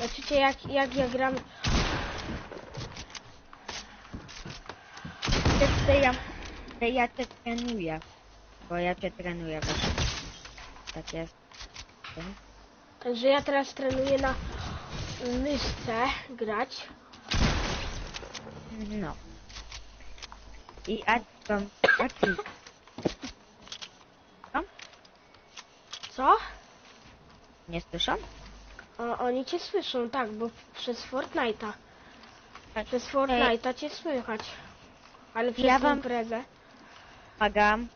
Zobaczycie jak, jak ja gram. Ja, ja cię trenuję. Bo ja cię trenuję właśnie. Tak jest. Także ja teraz trenuję na myszce grać. No. I a tam, a ty, Co? nie słyszą? O, oni cię słyszą, tak, bo przez Fortnite'a. Tak. Przez Fortnite'a cię słychać. Ale przez Ja wam- imprezę. Pomagam.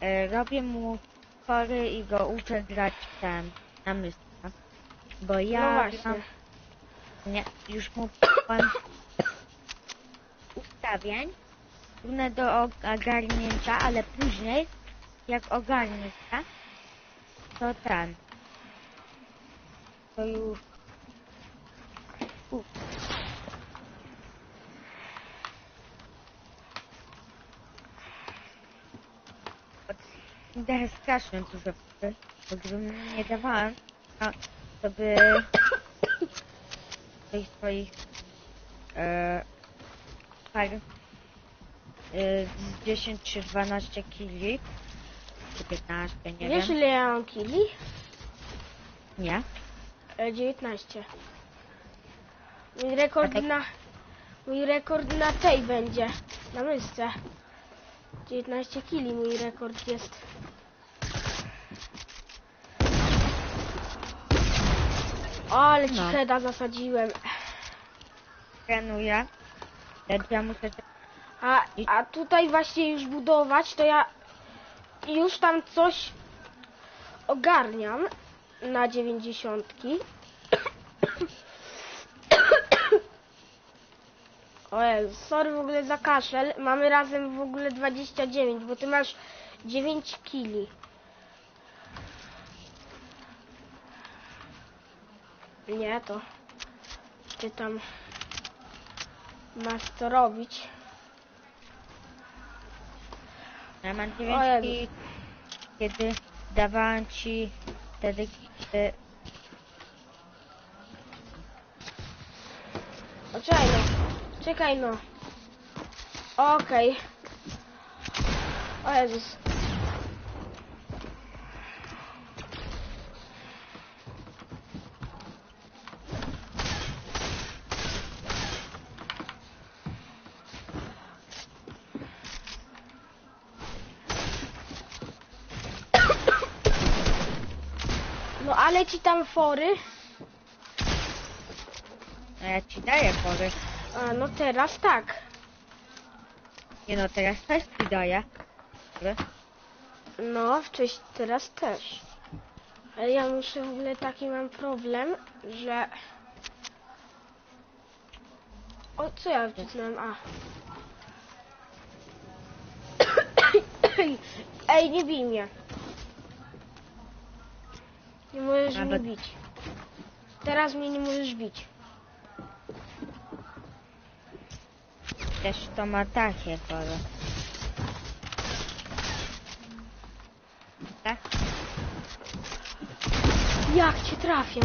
E, robię mu pory i go uczę grać ten na myszce. Bo ja no właśnie. gram, nie, już mu pan ustawień trudne do ogarnięcia, ale później jak ogarniesz? To ten. To już Uf. Daję strasznie dużo wody, bo gdybym nie dawałem, to, to by tych swoich e, par e, z 10 czy 12 kili, czy 15, nie Wiesz wiem. ile ja mam kili? Nie? E, 19. Mój rekord na... Mój rekord na tej będzie. Na myszce. 19 kili mój rekord jest. O, ale ci No. heada zasadziłem. Trenuję. Ja muszę A, a tutaj właśnie już budować, to ja już tam coś ogarniam na dziewięćdziesiątki. O Jezu, sorry w ogóle za kaszel. Mamy razem w ogóle 29, bo ty masz 9 kili. Nie, to ty tam masz to robić. Ja mam O 9 Jezu. kili, kiedy dawałem ci wtedy, kiedy O, czekaj no. Czekaj no. Okej. O Jezus. No ale ci tam fory. no ja ci daję pory. A no teraz tak. Nie no, teraz też ci daję. Pory. No, wcześniej teraz też. Ale ja muszę w ogóle taki mam problem, że. O, co ja wcisnąłem? A. Ej, nie bij mnie. Nie możesz mnie Nawet- bić. Teraz mnie nie możesz bić. Też to ma takie pory. Tak? Jak cię trafię?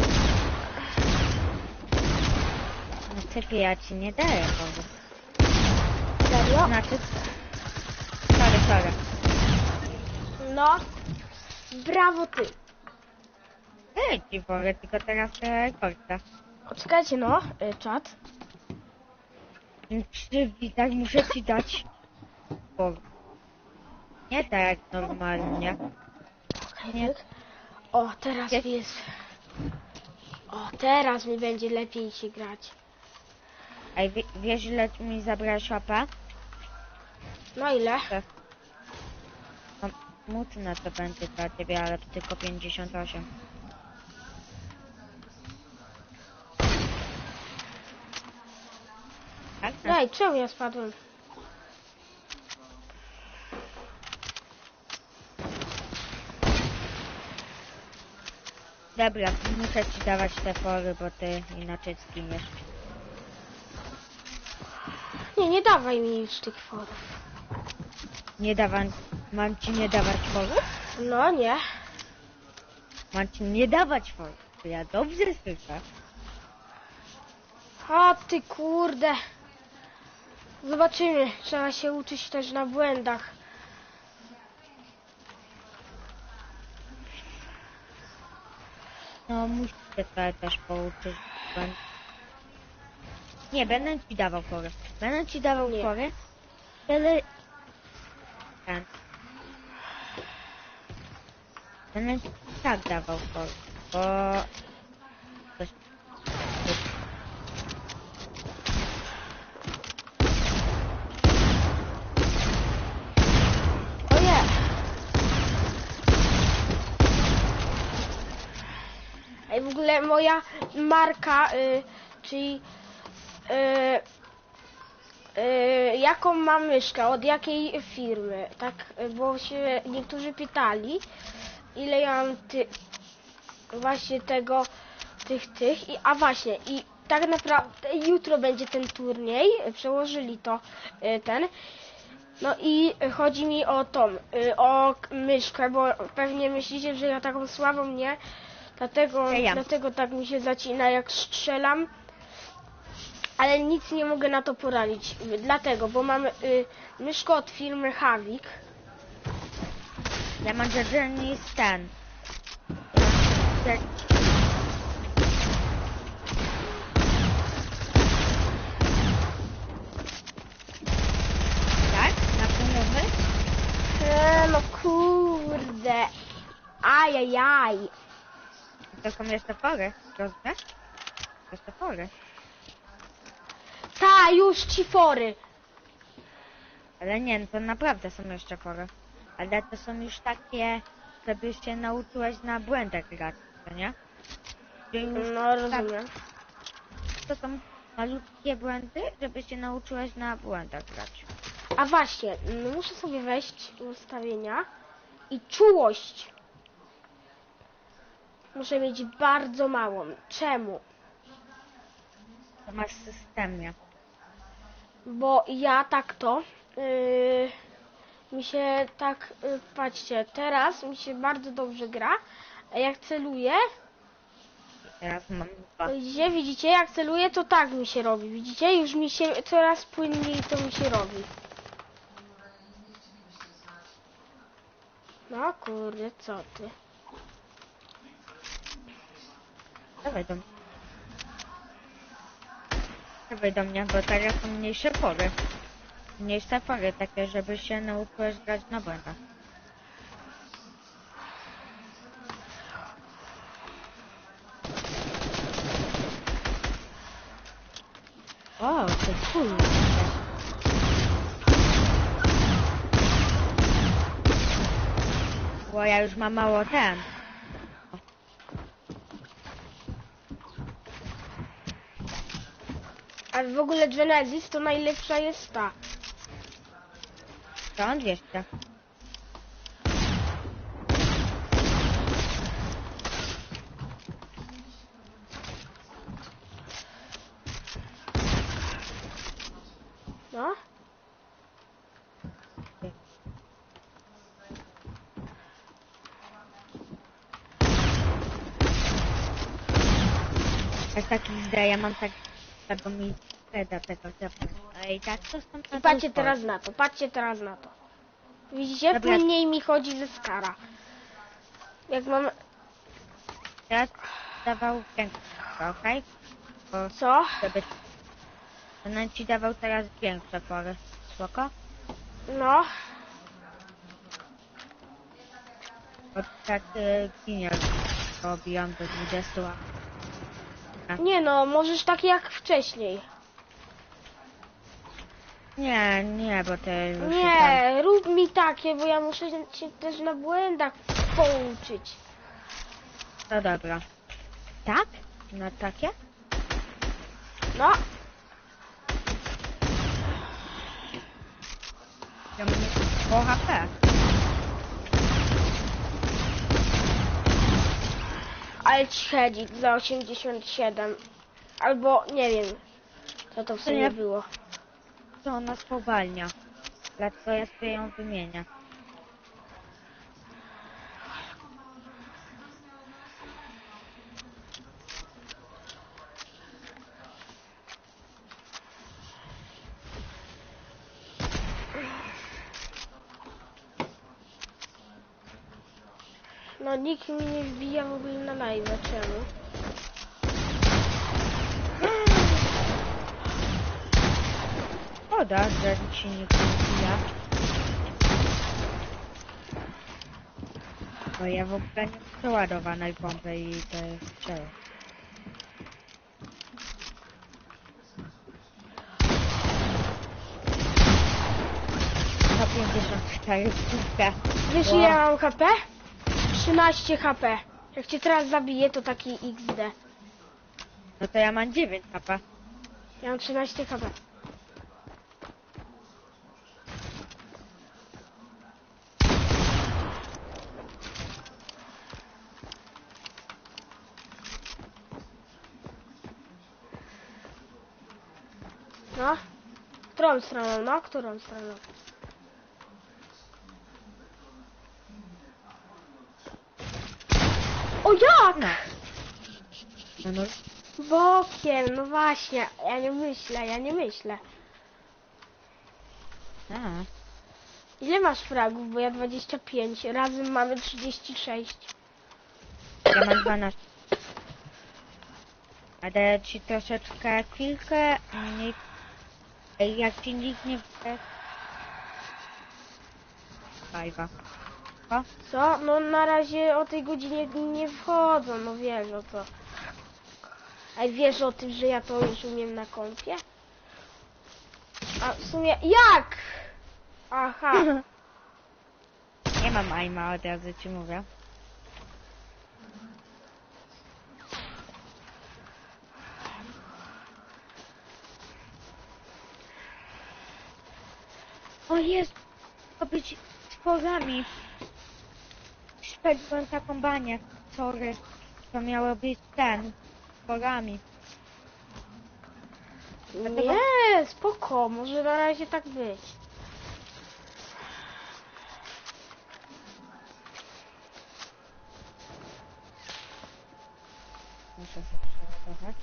No typie, ja ci nie daję pory. Serio? Znaczy... Sorry, sorry. No. Brawo ty. Daję ci pory, tylko teraz e, korta. Poczekajcie no, y, czat. Przywitać, muszę ci dać. Nie tak jak normalnie. Nie. O, teraz Jak- jest. O, teraz mi będzie lepiej się grać. Ej, wie, wiesz ile mi zabrałeś łapę? No ile? No, Smutne to będzie dla ciebie, ale tylko 58. Ej, czemu ja spadłem? Dobra, muszę ci dawać te pory, bo ty inaczej zginiesz. Nie, nie dawaj mi już tych forów. Nie dawam, mam ci nie dawać forów? No nie. Mam ci nie dawać forów. To ja dobrze słyszę. O ty kurde. Zobaczymy. Trzeba się uczyć też na błędach. No, musisz się też pouczyć. Nie, będę ci dawał porę. Będę ci dawał Nie. ale... Ten. Będę ci tak dawał porę, bo... Coś... O nie. Moja marka, y, czyli y, y, jaką mam myszkę, od jakiej firmy, tak, bo się niektórzy pytali, ile ja mam ty, właśnie tego, tych, tych, i, a właśnie, i tak naprawdę jutro będzie ten turniej, przełożyli to, y, ten, no i chodzi mi o tą, y, o myszkę, bo pewnie myślicie, że ja taką słabą nie, dlatego, Ja dlatego tak mi się zacina jak strzelam, ale nic nie mogę na to poradzić, dlatego, bo mam y, myszkę od firmy Havik, Ja mam żaden jest ten. Tak? Na e, no kurde, ajajaj, To są jeszcze pory, rozumiesz? Jeszcze pory. ta już ci fory, Ale nie, no to naprawdę są jeszcze pory. Ale to są już takie, żeby się nauczyłeś na błędach grać, to nie? Że już no rozumiem. to są malutkie błędy, żeby się nauczyłeś na błędach grać. A właśnie, mm, muszę sobie wejść w ustawienia i czułość. Muszę mieć bardzo małą. Czemu? To masz w systemie. Bo ja tak to yy, mi się tak, yy, patrzcie, teraz mi się bardzo dobrze gra, a jak celuję, Teraz mam dwa. widzicie, jak celuję, to tak mi się robi, widzicie, już mi się coraz płynniej to mi się robi. No kurde, co ty? Dawaj do mnie. Dawaj do mnie, bo teraz są mniejsze pory. Mniejsze pory takie, żeby się nauczyłeś grać na błędach. O, to cool. Bo ja już mam mało ten. A w ogóle Genesis to najlepsza jest ta. To on 200. No. Tak zdaje, ja mam tak tego mi tego tego A i tak to są I patrzcie teraz na to, patrzcie teraz na to. Widzicie? Dobra. Płynniej mi chodzi ze skara. Jak mam... Teraz dawał większe, okej? Bo Co? żeby... Będę ci dawał teraz większe pory. Spoko? No. Bo tak y, ginie robiłam do 20 lat. Nie no, możesz tak jak wcześniej. Nie, nie, bo to już tam... Nie, rób mi takie, bo ja muszę się też na błędach pouczyć. No dobra. Tak? No takie? No, Ja mam po HP. ale hedzik za 87. Albo nie wiem, co to w sumie nie- było co ona spowalnia. Dlatego ja sobie ją wymienię. No nikt mi nie wbija w ogóle na live, czemu? Szkoda, że ci nie wbija. Bo ja w ogóle nie mam przeładowanej pompy i to jest czego. To 54 stówkę. Wiesz ile ja mam HP? 13 HP. Jak cię teraz zabiję, to taki XD. No to ja mam 9 HP. Ja mam 13 HP. No? Którą stroną, no? Którą stroną? O jak? No. No, no. Bokiem, no właśnie. Ja nie myślę, ja nie myślę. A. Ile masz fragów? Bo ja 25, razem mamy 36. Ja mam 12. A daję ci troszeczkę chwilkę mniej. Ej, Jak ci nikt nie chce. Fajwa. O, Co? No na razie o tej godzinie nie wchodzą, no wiesz o to. Ej, wiesz o tym, że ja to już umiem na kompie? A w sumie jak? Aha. nie mam aima od razu ci mówię. O jest! To być stworami. Szpegłem taką banię. Sorry. To miało być ten. Stworami. Nie, spoko, może na razie tak być. Muszę sobie przeładować.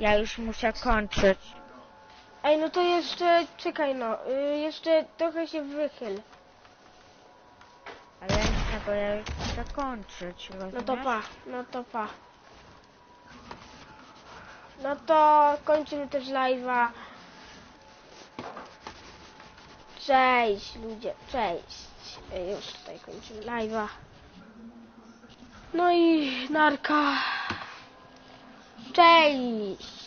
Ja już muszę kończyć. Ej, no to jeszcze, czekaj no, y, jeszcze trochę się wychyl. Ale nie, bo ja już muszę kończyć, rozumiesz? No to pa, no to pa. No to kończymy też live'a. Cześć ludzie, cześć. Ej, Już tutaj kończymy live'a. No i narka. Cześć.